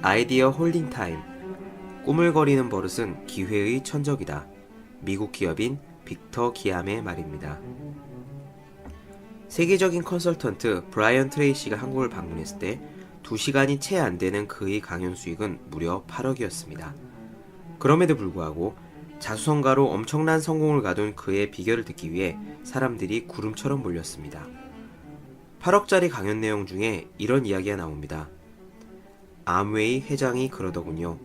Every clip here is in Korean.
아이디어 홀딩 타임. 꾸물거리는 버릇은 기회의 천적이다. 미국 기업인 빅터 기암의 말입니다. 세계적인 컨설턴트 브라이언 트레이시가 한국을 방문했을 때 2시간이 채 안 되는 그의 강연 수익은 무려 8억이었습니다. 그럼에도 불구하고 자수성가로 엄청난 성공을 가둔 그의 비결을 듣기 위해 사람들이 구름처럼 몰렸습니다. 8억짜리 강연 내용 중에 이런 이야기가 나옵니다. 암웨이 회장이 그러더군요.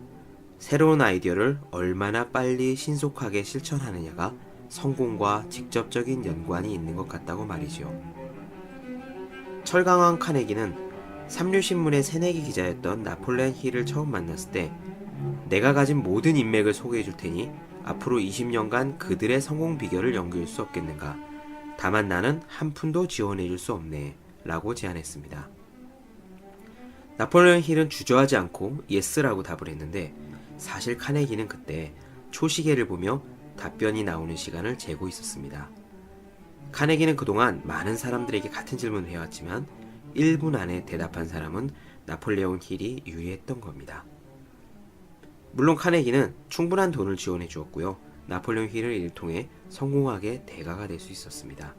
새로운 아이디어를 얼마나 빨리 신속하게 실천하느냐가 성공과 직접적인 연관이 있는 것 같다고 말이죠. 철강왕 카네기는 삼류신문의 새내기 기자였던 나폴레온 힐을 처음 만났을 때 내가 가진 모든 인맥을 소개해 줄 테니 앞으로 20년간 그들의 성공 비결을 연구할 수 없겠는가. 다만 나는 한 푼도 지원해 줄 수 없네. 라고 제안했습니다. 나폴레온 힐은 주저하지 않고 예스라고 답을 했는데 사실 카네기는 그때 초시계를 보며 답변이 나오는 시간을 재고 있었습니다. 카네기는 그동안 많은 사람들에게 같은 질문을 해왔지만 1분 안에 대답한 사람은 나폴레옹 힐이 유리했던 겁니다. 물론 카네기는 충분한 돈을 지원해 주었고요. 나폴레옹 힐을 이를 통해 성공하게 대가가 될 수 있었습니다.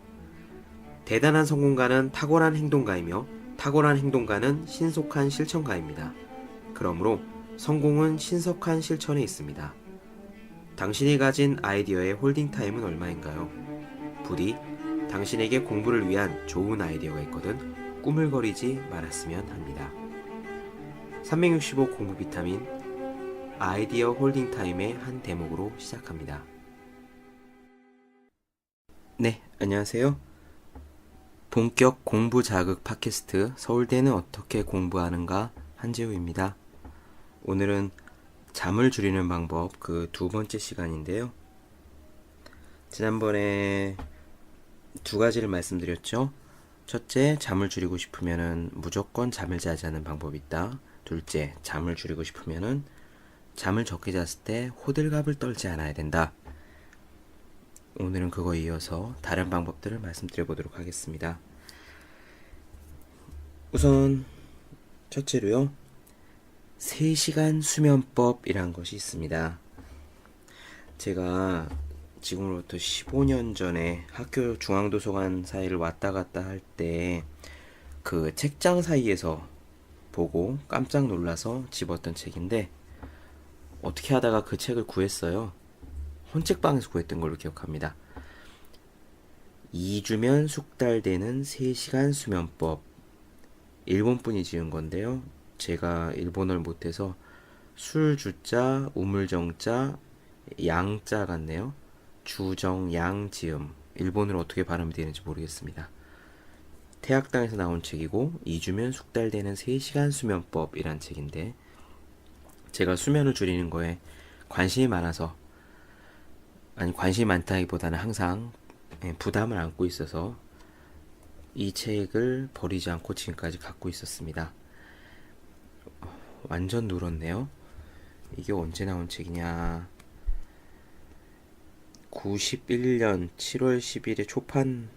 대단한 성공가는 탁월한 행동가이며 탁월한 행동가는 신속한 실천가입니다. 그러므로 성공은 신속한 실천에 있습니다. 당신이 가진 아이디어의 홀딩 타임은 얼마인가요? 부디 당신에게 공부를 위한 좋은 아이디어가 있거든 꾸물거리지 말았으면 합니다. 365 공부 비타민 아이디어 홀딩 타임의 한 대목으로 시작합니다. 네, 안녕하세요. 본격 공부 자극 팟캐스트 서울대는 어떻게 공부하는가 한재우입니다. 오늘은 잠을 줄이는 방법 그 두 번째 시간인데요. 지난번에 두 가지를 말씀드렸죠. 첫째, 잠을 줄이고 싶으면은 무조건 잠을 자지 않는 방법이 있다. 둘째, 잠을 줄이고 싶으면은 잠을 적게 잤을 때 호들갑을 떨지 않아야 된다. 오늘은 그거에 이어서 다른 방법들을 말씀드려 보도록 하겠습니다. 우선 첫째로요. 3시간 수면법이란 것이 있습니다. 제가 지금으로부터 15년 전에 학교 중앙도서관 사이를 왔다 갔다 할 때 그 책장 사이에서 보고 깜짝 놀라서 집었던 책인데 어떻게 하다가 그 책을 구했어요. 혼책방에서 구했던 걸로 기억합니다. 2주면 숙달되는 3시간 수면법. 일본 분이 지은 건데요. 제가 일본어를 못해서 술 주자, 우물정자, 양자 같네요. 주정, 양, 지음. 일본어로 어떻게 발음이 되는지 모르겠습니다. 태학당에서 나온 책이고 2주면 숙달되는 3시간 수면법이란 책인데 제가 수면을 줄이는 거에 관심이 많아서 아니 관심이 많다기보다는 항상 예, 부담을 안고 있어서 이 책을 버리지 않고 지금까지 갖고 있었습니다. 완전 누렇네요. 이게 언제 나온 책이냐? 91년 7월 10일에 초판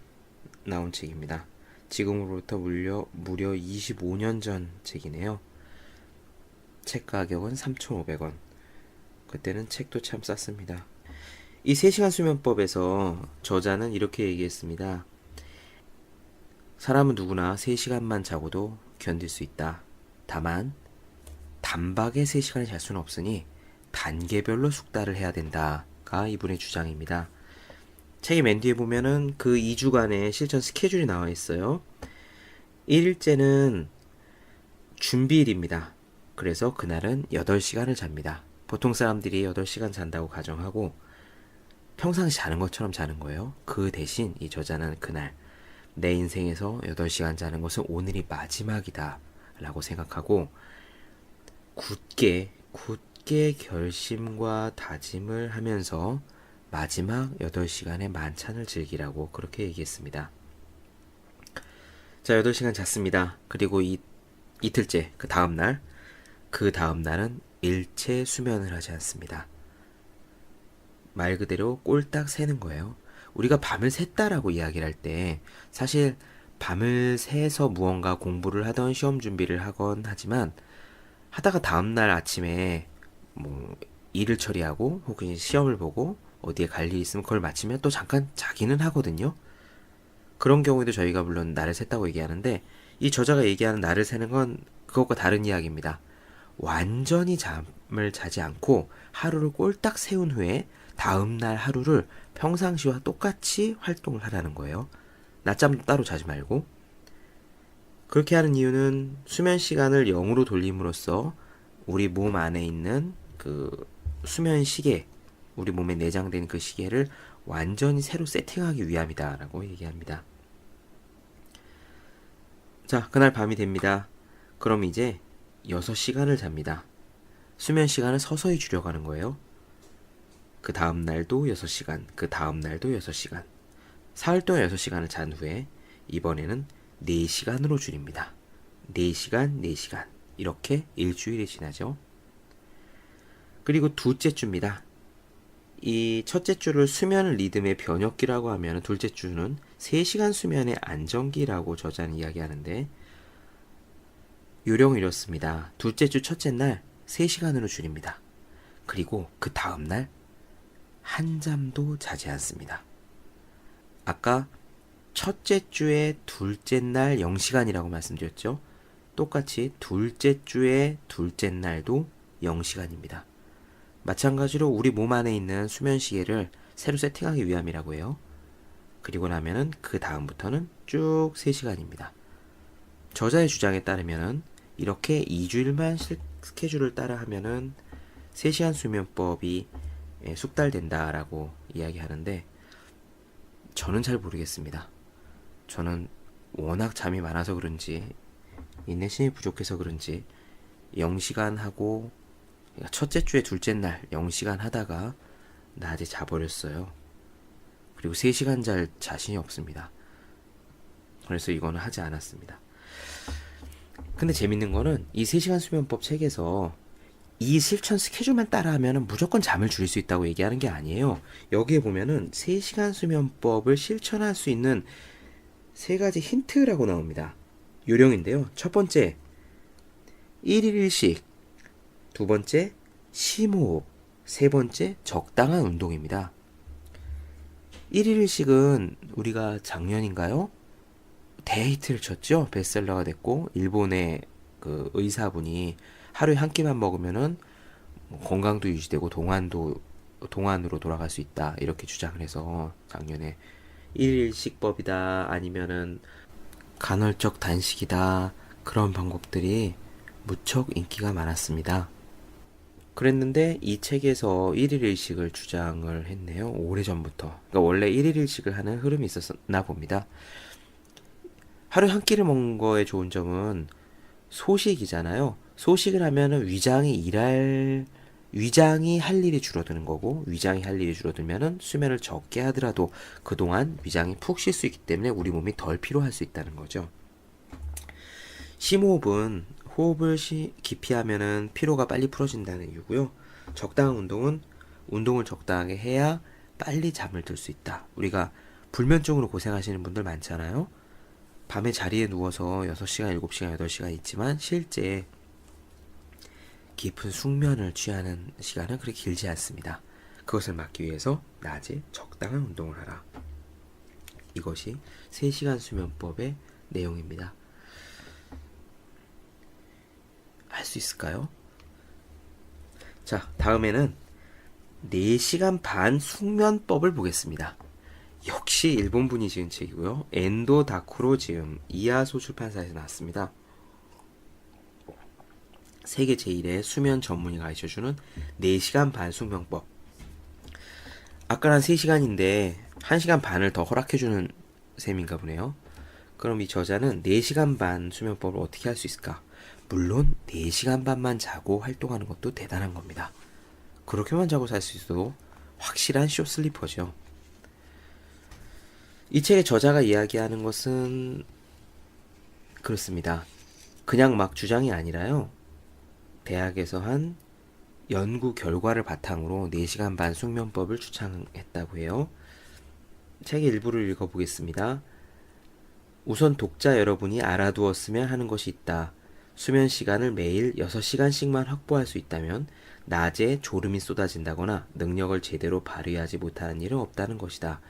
나온 책입니다. 지금으로부터 무려, 무려 25년 전 책이네요. 책 가격은 3,500원. 그때는 책도 참 쌌습니다. 이 3시간 수면법에서 저자는 이렇게 얘기했습니다. 사람은 누구나 3시간만 자고도 견딜 수 있다. 다만, 단박에 3시간을 잘 수는 없으니 단계별로 숙달을 해야 된다가 이분의 주장입니다. 책의 맨 뒤에 보면은 그 2주간의 실전 스케줄이 나와 있어요. 1일째는 준비일입니다. 그래서 그날은 8시간을 잡니다. 보통 사람들이 8시간 잔다고 가정하고 평상시 자는 것처럼 자는 거예요. 그 대신 이 저자는 그날 내 인생에서 8시간 자는 것은 오늘이 마지막이다 라고 생각하고 굳게 굳게 결심과 다짐을 하면서 마지막 8시간의 만찬을 즐기라고 그렇게 얘기했습니다. 자, 8시간 잤습니다. 그리고 이, 이틀째, 그 다음 날, 그 다음 날은 일체 수면을 하지 않습니다. 말 그대로 꼴딱 새는 거예요. 우리가 밤을 샜다라고 이야기를 할 때, 사실 밤을 새서 무언가 공부를 하던 시험 준비를 하건 하지만, 하다가 다음날 아침에 뭐 일을 처리하고 혹은 시험을 보고 어디에 갈 일이 있으면 그걸 마치면 또 잠깐 자기는 하거든요. 그런 경우에도 저희가 물론 날을 샜다고 얘기하는데 이 저자가 얘기하는 날을 세는 건 그것과 다른 이야기입니다. 완전히 잠을 자지 않고 하루를 꼴딱 세운 후에 다음 날 하루를 평상시와 똑같이 활동을 하라는 거예요. 낮잠도 따로 자지 말고. 그렇게 하는 이유는 수면 시간을 0으로 돌림으로써 우리 몸 안에 있는 그 수면 시계, 우리 몸에 내장된 그 시계를 완전히 새로 세팅하기 위함이다라고 얘기합니다. 자, 그날 밤이 됩니다. 그럼 이제 6시간을 잡니다. 수면 시간을 서서히 줄여가는 거예요. 그 다음 날도 6시간, 그 다음 날도 6시간. 사흘 동안 6시간을 잔 후에 이번에는 4시간으로 줄입니다. 4시간, 4시간. 이렇게 일주일이 지나죠. 그리고 두째 주입니다. 이 첫째 주를 수면 리듬의 변혁기라고 하면 둘째 주는 3시간 수면의 안정기라고 저자는 이야기하는데 요령은 이렇습니다. 둘째 주 첫째 날 3시간으로 줄입니다. 그리고 그 다음 날 한 잠도 자지 않습니다. 아까 첫째 주의 둘째 날 0시간이라고 말씀드렸죠. 똑같이 둘째 주의 둘째 날도 0시간입니다. 마찬가지로 우리 몸 안에 있는 수면 시계를 새로 세팅하기 위함이라고 해요. 그리고 나면은 그 다음부터는 쭉 3시간입니다. 저자의 주장에 따르면은 이렇게 2주일만 스케줄을 따라 하면은 3시간 수면법이 예, 숙달된다라고 이야기하는데 저는 잘 모르겠습니다. 저는 워낙 잠이 많아서 그런지 인내심이 부족해서 그런지 0시간 하고 첫째 주에 둘째 날 0시간 하다가 낮에 자버렸어요. 그리고 3시간 잘 자신이 없습니다. 그래서 이거는 하지 않았습니다. 근데 재밌는 거는 이 3시간 수면법 책에서 이 실천 스케줄만 따라하면 무조건 잠을 줄일 수 있다고 얘기하는 게 아니에요. 여기에 보면은 3시간 수면법을 실천할 수 있는 세 가지 힌트라고 나옵니다. 요령인데요. 첫 번째, 1일 1식. 두 번째, 심호흡. 세 번째, 적당한 운동입니다. 1일 1식은 우리가 작년인가요? 데이트를 쳤죠. 베스트셀러가 됐고 일본의 그 의사분이 하루에 한 끼만 먹으면은 뭐 건강도 유지되고 동안도 동안으로 돌아갈 수 있다 이렇게 주장을 해서 작년에 일일식법이다 아니면은 간헐적 단식이다 그런 방법들이 무척 인기가 많았습니다. 그랬는데 이 책에서 일일 일식을 주장을 했네요. 오래전부터. 그러니까 원래 일일 일식을 하는 흐름이 있었나 봅니다. 하루에 한 끼를 먹는 거에 좋은 점은 소식이잖아요. 소식을 하면은 위장이 일할 위장이 할 일이 줄어드는 거고 위장이 할 일이 줄어들면은 수면을 적게 하더라도 그동안 위장이 푹 쉴 수 있기 때문에 우리 몸이 덜 피로할 수 있다는 거죠. 심호흡은 호흡을 시, 깊이 하면은 피로가 빨리 풀어진다는 이유고요. 적당한 운동은 운동을 적당하게 해야 빨리 잠을 들 수 있다. 우리가 불면증으로 고생하시는 분들 많잖아요. 밤에 자리에 누워서 6시간, 7시간, 8시간 있지만 실제 깊은 숙면을 취하는 시간은 그렇게 길지 않습니다. 그것을 막기 위해서 낮에 적당한 운동을 하라. 이것이 3시간 수면법의 내용입니다. 할 수 있을까요? 자, 다음에는 4시간 반 숙면법을 보겠습니다. 역시 일본 분이 지은 책이고요. 엔도 다쿠로 지음 이하소 출판사에서 나왔습니다. 세계 제1의 수면 전문의가 가르쳐주는 4시간 반 숙면법. 아까는 3시간인데 1시간 반을 더 허락해주는 셈인가 보네요. 그럼 이 저자는 4시간 반 수면법을 어떻게 할 수 있을까? 물론 4시간 반만 자고 활동하는 것도 대단한 겁니다. 그렇게만 자고 살 수 있어도 확실한 쇼슬리퍼죠. 이 책의 저자가 이야기하는 것은 그렇습니다. 그냥 막 주장이 아니라요. 대학에서 한 연구 결과를 바탕으로 4시간 반 숙면법을 추천했다고 해요. 책의 일부를 읽어보겠습니다. 우선 독자 여러분이 알아두었으면 하는 것이 있다. 수면 시간을 매일 6시간씩만 확보할 수 있다면 낮에 졸음이 쏟아진다거나 능력을 제대로 발휘하지 못하는 일은 없다는 것이다.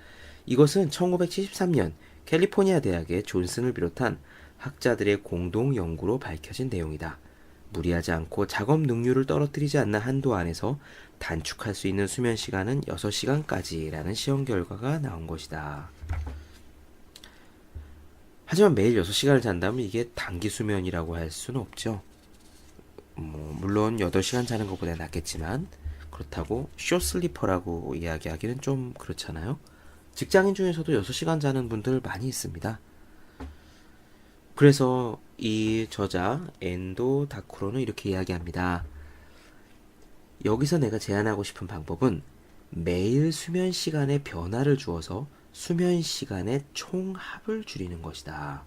이것은 1973년 캘리포니아 대학의 존슨을 비롯한 학자들의 공동 연구로 밝혀진 내용이다. 무리하지 않고 작업 능률을 떨어뜨리지 않는 한도 안에서 단축할 수 있는 수면 시간은 6시간까지라는 시험 결과가 나온 것이다. 하지만 매일 6시간을 잔다면 이게 단기 수면이라고 할 수는 없죠. 뭐 물론 8시간 자는 것보다 낫겠지만 그렇다고 쇼슬리퍼라고 이야기하기는 좀 그렇잖아요. 직장인 중에서도 6시간 자는 분들 많이 있습니다. 그래서 이 저자 엔도 다쿠로는 이렇게 이야기합니다. 여기서 내가 제안하고 싶은 방법은 매일 수면 시간에 변화를 주어서 수면 시간의 총합을 줄이는 것이다.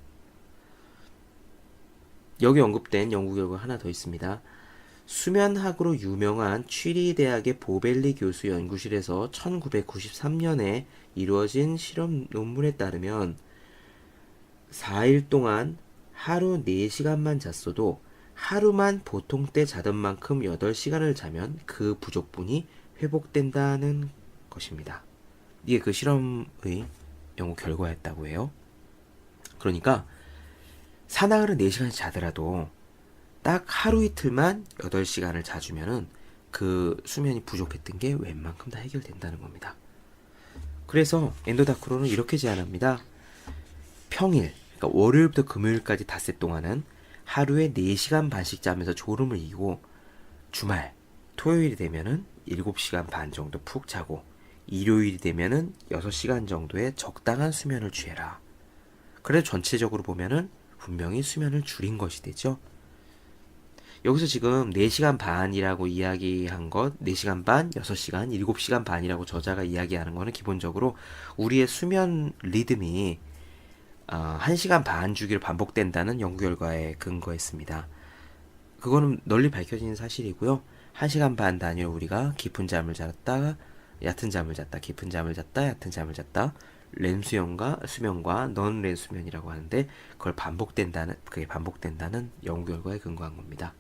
여기 언급된 연구 결과 하나 더 있습니다. 수면학으로 유명한 취리 대학의 보벨리 교수 연구실에서 1993년에 이루어진 실험 논문에 따르면 4일 동안 하루 4시간만 잤어도 하루만 보통 때 자던 만큼 8시간을 자면 그 부족분이 회복된다는 것입니다. 이게 그 실험의 연구 결과였다고 해요. 그러니까 사나흘은 4시간씩 자더라도 딱 하루 이틀만 8시간을 자주면은 그 수면이 부족했던 게 웬만큼 다 해결된다는 겁니다. 그래서 엔도다크로는 이렇게 제안합니다. 평일, 그러니까 월요일부터 금요일까지 닷새 동안은 하루에 4시간 반씩 자면서 졸음을 이기고 주말, 토요일이 되면은 7시간 반 정도 푹 자고 일요일이 되면은 6시간 정도의 적당한 수면을 취해라. 그래서 전체적으로 보면은 분명히 수면을 줄인 것이 되죠. 여기서 지금 4시간 반이라고 이야기한 것, 4시간 반, 6시간, 7시간 반이라고 저자가 이야기하는 거는 기본적으로 우리의 수면 리듬이 어, 1시간 반 주기로 반복된다는 연구 결과에 근거했습니다. 그거는 널리 밝혀진 사실이고요. 1시간 반 단위로 우리가 깊은 잠을 잤다, 얕은 잠을 잤다, 깊은 잠을 잤다, 얕은 잠을 잤다, 렘 수면과 수면과 넌렘 수면이라고 하는데 그걸 반복된다는 그게 반복된다는 연구 결과에 근거한 겁니다.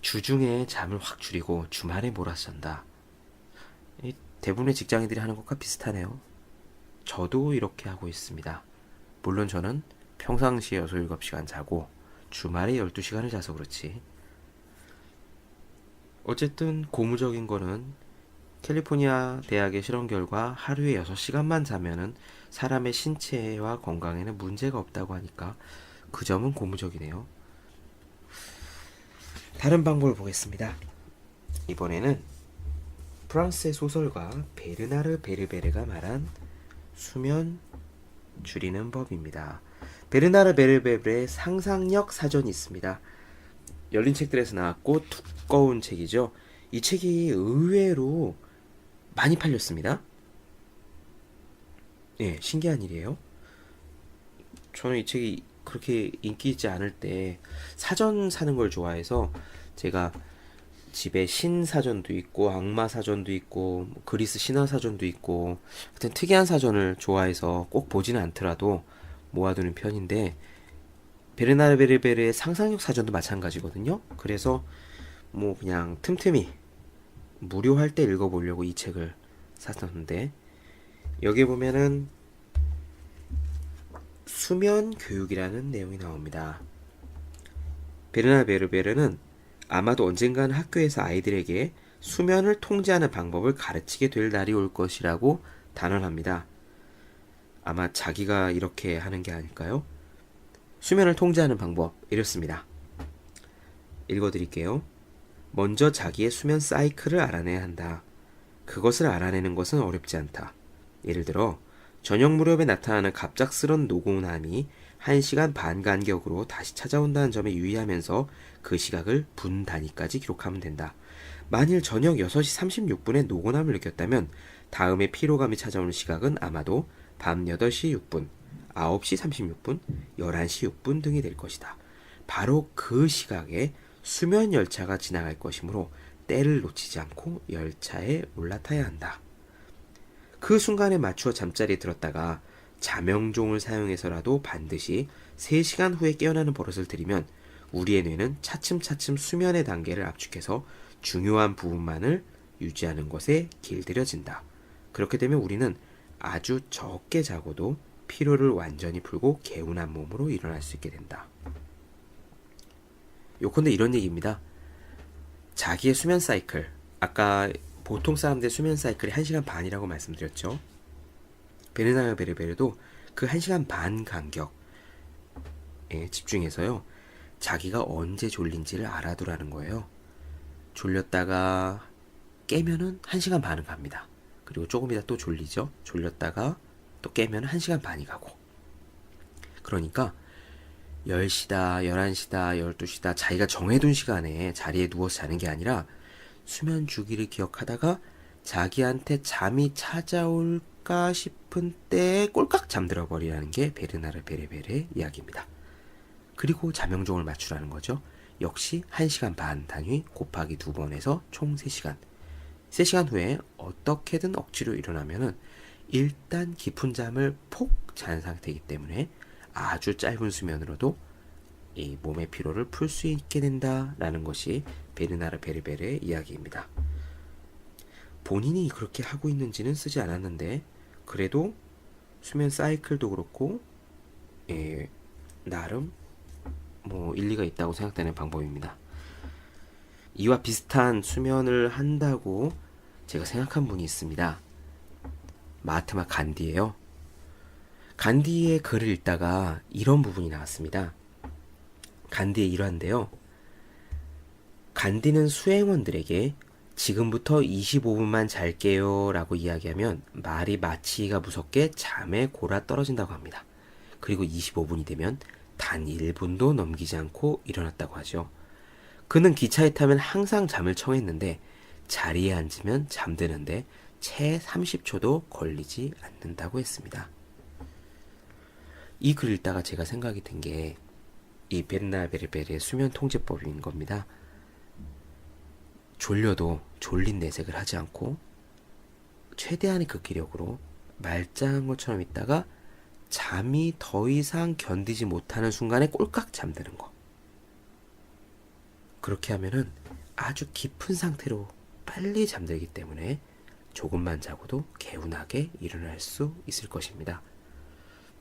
주중에 잠을 확 줄이고 주말에 몰아서 잔다. 대부분의 직장인들이 하는 것과 비슷하네요. 저도 이렇게 하고 있습니다. 물론 저는 평상시에 6, 7시간 자고 주말에 12시간을 자서 그렇지. 어쨌든 고무적인 거는 캘리포니아 대학의 실험 결과 하루에 6시간만 자면은 사람의 신체와 건강에는 문제가 없다고 하니까 그 점은 고무적이네요. 다른 방법을 보겠습니다. 이번에는 프랑스의 소설가 베르나르 베르베르가 말한 수면 줄이는 법입니다. 베르나르 베르베르의 상상력 사전이 있습니다. 열린 책들에서 나왔고 두꺼운 책이죠. 이 책이 의외로 많이 팔렸습니다. 예, 신기한 일이에요. 저는 이 책이 그렇게 인기 있지 않을 때 사전 사는 걸 좋아해서 제가 집에 신 사전도 있고 악마 사전도 있고 뭐 그리스 신화 사전도 있고 하여튼 특이한 사전을 좋아해서 꼭 보지는 않더라도 모아두는 편인데 베르나르 베르베르의 상상력 사전도 마찬가지거든요. 그래서 뭐 그냥 틈틈이 무료할 때 읽어보려고 이 책을 샀었는데 여기 보면은 수면 교육이라는 내용이 나옵니다. 베르나르 베르베르는 아마도 언젠가는 학교에서 아이들에게 수면을 통제하는 방법을 가르치게 될 날이 올 것이라고 단언합니다. 아마 자기가 이렇게 하는 게 아닐까요? 수면을 통제하는 방법 이렇습니다. 읽어드릴게요. 먼저 자기의 수면 사이클을 알아내야 한다. 그것을 알아내는 것은 어렵지 않다. 예를 들어 저녁 무렵에 나타나는 갑작스런 노곤함이 1시간 반 간격으로 다시 찾아온다는 점에 유의하면서 그 시각을 분 단위까지 기록하면 된다. 만일 저녁 6시 36분에 노곤함을 느꼈다면 다음에 피로감이 찾아오는 시각은 아마도 밤 8시 6분, 9시 36분, 11시 6분 등이 될 것이다. 바로 그 시각에 수면 열차가 지나갈 것이므로 때를 놓치지 않고 열차에 올라타야 한다. 그 순간에 맞추어 잠자리에 들었다가 자명종을 사용해서라도 반드시 3시간 후에 깨어나는 버릇을 들이면 우리의 뇌는 차츰차츰 수면의 단계를 압축해서 중요한 부분만을 유지하는 것에 길들여진다. 그렇게 되면 우리는 아주 적게 자고도 피로를 완전히 풀고 개운한 몸으로 일어날 수 있게 된다. 요컨대 이런 얘기입니다. 자기의 수면 사이클, 아까 보통 사람들의 수면 사이클이 1시간 반이라고 말씀드렸죠. 베르나르 베르베르도 그 1시간 반 간격에 집중해서요. 자기가 언제 졸린지를 알아두라는 거예요. 졸렸다가 깨면은 1시간 반은 갑니다. 그리고 조금 이따 또 졸리죠. 졸렸다가 또 깨면 1시간 반이 가고. 그러니까 10시다, 11시다, 12시다 자기가 정해둔 시간에 자리에 누워서 자는 게 아니라 수면 주기를 기억하다가 자기한테 잠이 찾아올 까 싶은 때에 꼴깍 잠들어 버리라는 게 베르나르 베레베르의 이야기입니다. 그리고 자명종을 맞추라는 거죠. 역시 1시간 반 단위 곱하기 두 번에서 총 3시간. 3시간 후에 어떻게든 억지로 일어나면은 일단 깊은 잠을 폭 잔 상태이기 때문에 아주 짧은 수면으로도 이 몸의 피로를 풀 수 있게 된다라는 것이 베르나르 베르베르의 이야기입니다. 본인이 그렇게 하고 있는지는 쓰지 않았는데 그래도 수면 사이클도 그렇고 예, 나름 뭐 일리가 있다고 생각되는 방법입니다. 이와 비슷한 수면을 한다고 제가 생각한 분이 있습니다. 마하트마 간디예요. 간디의 글을 읽다가 이런 부분이 나왔습니다. 간디의 일화인데요. 간디는 수행원들에게 지금부터 25분만 잘게요 라고 이야기하면 말이 마치기가 무섭게 잠에 골아 떨어진다고 합니다. 그리고 25분이 되면 단 1분도 넘기지 않고 일어났다고 하죠. 그는 기차에 타면 항상 잠을 청했는데 자리에 앉으면 잠드는데 채 30초도 걸리지 않는다고 했습니다. 이 글 읽다가 제가 생각이 든 게 이 베르나 베르베르의 수면 통제법인 겁니다. 졸려도 졸린 내색을 하지 않고 최대한의 극기력으로 말짱한 것처럼 있다가 잠이 더 이상 견디지 못하는 순간에 꼴깍 잠드는 거. 그렇게 하면은 아주 깊은 상태로 빨리 잠들기 때문에 조금만 자고도 개운하게 일어날 수 있을 것입니다.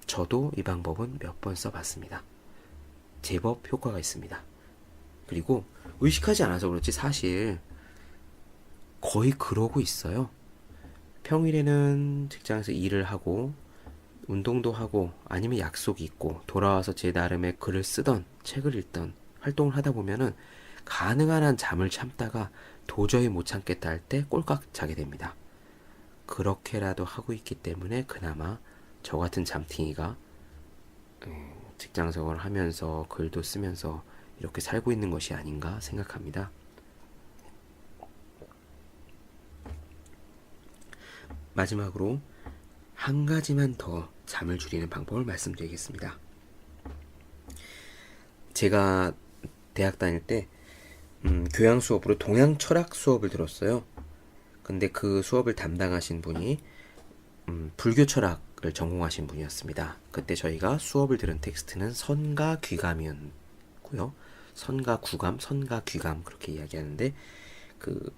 저도 이 방법은 몇 번 써봤습니다. 제법 효과가 있습니다. 그리고 의식하지 않아서 그렇지 사실 거의 그러고 있어요. 평일에는 직장에서 일을 하고 운동도 하고 아니면 약속이 있고 돌아와서 제 나름의 글을 쓰던 책을 읽던 활동을 하다 보면은 가능한 한 잠을 참다가 도저히 못 참겠다 할 때 꼴깍 자게 됩니다. 그렇게라도 하고 있기 때문에 그나마 저 같은 잠팅이가 음, 직장 생활을 하면서 글도 쓰면서 이렇게 살고 있는 것이 아닌가 생각합니다. 마지막으로 한 가지만 더 잠을 줄이는 방법을 말씀드리겠습니다. 제가 대학 다닐 때 음, 교양 수업으로 동양 철학 수업을 들었어요. 근데 그 수업을 담당하신 분이 음, 불교 철학을 전공하신 분이었습니다. 그때 저희가 수업을 들은 텍스트는 선가 귀감이었고요. 선가 구감, 선가 귀감 그렇게 이야기하는데 그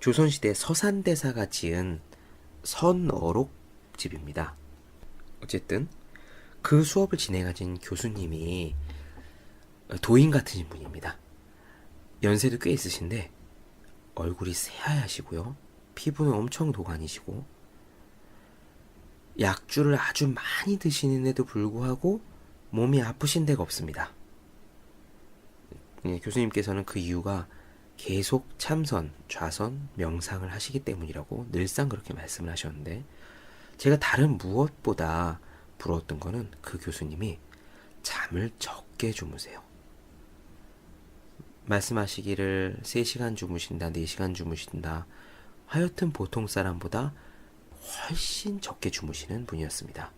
조선시대 서산대사가 지은 선어록 집입니다. 어쨌든 그 수업을 진행하신 교수님이 도인 같으신 분입니다. 연세도 꽤 있으신데 얼굴이 새하얗시고요. 피부는 엄청 도가니시고 약주를 아주 많이 드시는데도 불구하고 몸이 아프신 데가 없습니다. 예, 교수님께서는 그 이유가 계속 참선, 좌선, 명상을 하시기 때문이라고 늘상 그렇게 말씀을 하셨는데 제가 다른 무엇보다 부러웠던 거는 그 교수님이 잠을 적게 주무세요. 말씀하시기를 3시간 주무신다, 4시간 주무신다. 하여튼 보통 사람보다 훨씬 적게 주무시는 분이었습니다.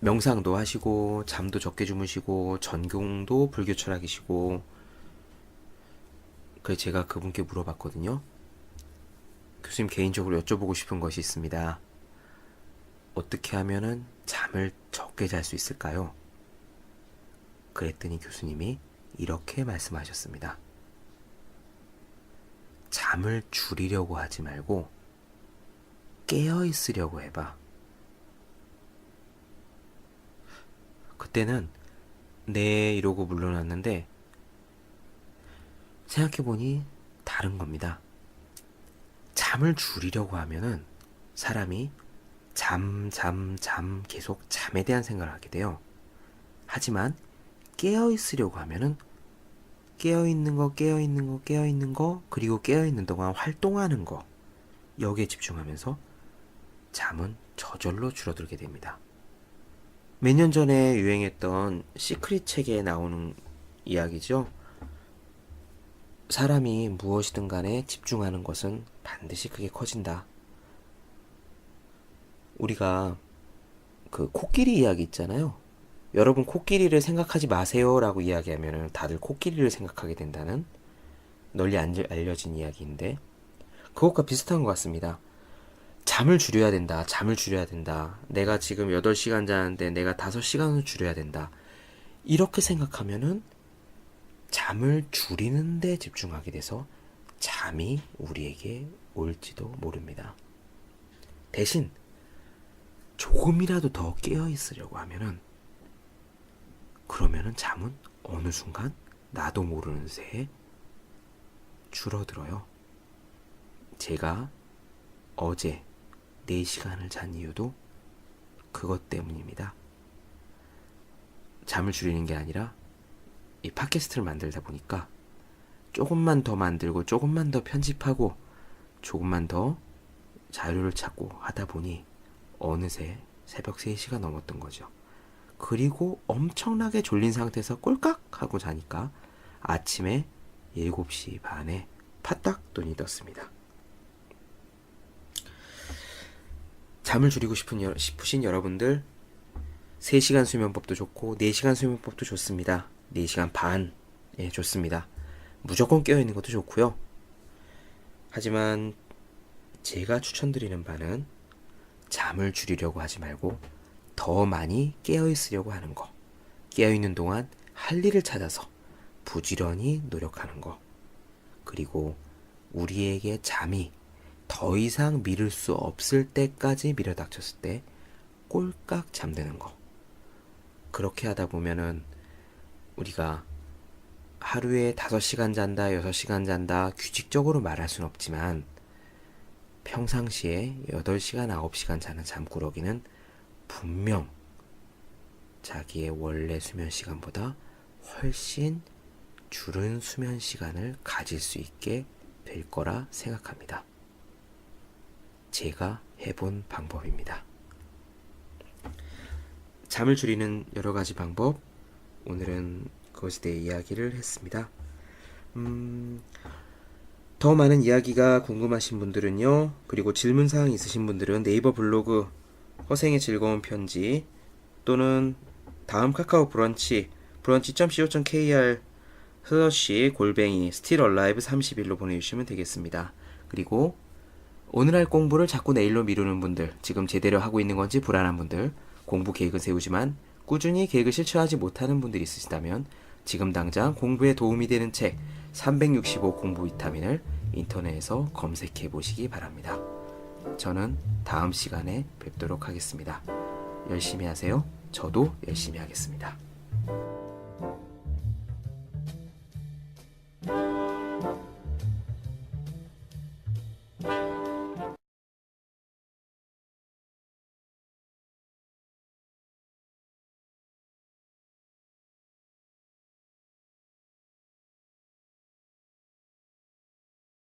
명상도 하시고, 잠도 적게 주무시고, 전공도 불교 철학이시고, 그래서 제가 그분께 물어봤거든요. 교수님 개인적으로 여쭤보고 싶은 것이 있습니다. 어떻게 하면은 잠을 적게 잘 수 있을까요? 그랬더니 교수님이 이렇게 말씀하셨습니다. 잠을 줄이려고 하지 말고 깨어 있으려고 해봐. 그때는 네 이러고 물러났는데 생각해보니 다른 겁니다. 잠을 줄이려고 하면은 사람이 잠, 잠, 잠 계속 잠에 대한 생각을 하게 돼요. 하지만 깨어 있으려고 하면은 깨어 있는 거, 깨어 있는 거, 깨어 있는 거, 그리고 깨어 있는 동안 활동하는 거 여기에 집중하면서 잠은 저절로 줄어들게 됩니다. 몇 년 전에 유행했던 시크릿 책에 나오는 이야기죠. 사람이 무엇이든 간에 집중하는 것은 반드시 그게 커진다. 우리가 그 코끼리 이야기 있잖아요. 여러분 코끼리를 생각하지 마세요라고 이야기하면 다들 코끼리를 생각하게 된다는 널리 안- 알려진 이야기인데 그것과 비슷한 것 같습니다. 잠을 줄여야 된다. 잠을 줄여야 된다. 내가 지금 8시간 자는데 내가 5시간을 줄여야 된다. 이렇게 생각하면은 잠을 줄이는 데 집중하게 돼서 잠이 우리에게 올지도 모릅니다. 대신 조금이라도 더 깨어 있으려고 하면은 그러면은 잠은 어느 순간 나도 모르는 새에 줄어들어요. 제가 어제 4시간을 잔 이유도 그것 때문입니다. 잠을 줄이는 게 아니라 이 팟캐스트를 만들다 보니까 조금만 더 만들고 조금만 더 편집하고 조금만 더 자료를 찾고 하다 보니 어느새 새벽 3시가 넘었던 거죠. 그리고 엄청나게 졸린 상태에서 꼴깍 하고 자니까 아침에 7시 반에 파딱 눈이 떴습니다. 잠을 줄이고 싶은 여- 싶으신 여러분들 3시간 수면법도 좋고 4시간 수면법도 좋습니다. 4시간 반 예, 좋습니다. 무조건 깨어 있는 것도 좋고요. 하지만 제가 추천드리는 바는 잠을 줄이려고 하지 말고 더 많이 깨어 있으려고 하는 거. 깨어 있는 동안 할 일을 찾아서 부지런히 노력하는 거. 그리고 우리에게 잠이 더 이상 미룰 수 없을 때까지 밀어닥쳤을 때 꼴깍 잠드는 거. 그렇게 하다 보면은 우리가 하루에 5시간 잔다, 6시간 잔다, 규칙적으로 말할 순 없지만 평상시에 8시간, 9시간 자는 잠꾸러기는 분명 자기의 원래 수면 시간보다 훨씬 줄은 수면 시간을 가질 수 있게 될 거라 생각합니다. 제가 해본 방법입니다. 잠을 줄이는 여러 가지 방법, 오늘은 그것에 대해 이야기를 했습니다. 음, 더 많은 이야기가 궁금하신 분들은요, 그리고 질문 사항 있으신 분들은 네이버 블로그 허생의 즐거운 편지 또는 다음 카카오 브런치 브런치.co.kr 슬러시 골뱅이 스틸 얼라이브 31로 보내주시면 되겠습니다. 그리고 오늘 할 공부를 자꾸 내일로 미루는 분들, 지금 제대로 하고 있는 건지 불안한 분들, 공부 계획은 세우지만 꾸준히 계획을 실천하지 못하는 분들이 있으시다면 지금 당장 공부에 도움이 되는 책 365 공부 비타민을 인터넷에서 검색해 보시기 바랍니다. 저는 다음 시간에 뵙도록 하겠습니다. 열심히 하세요. 저도 열심히 하겠습니다.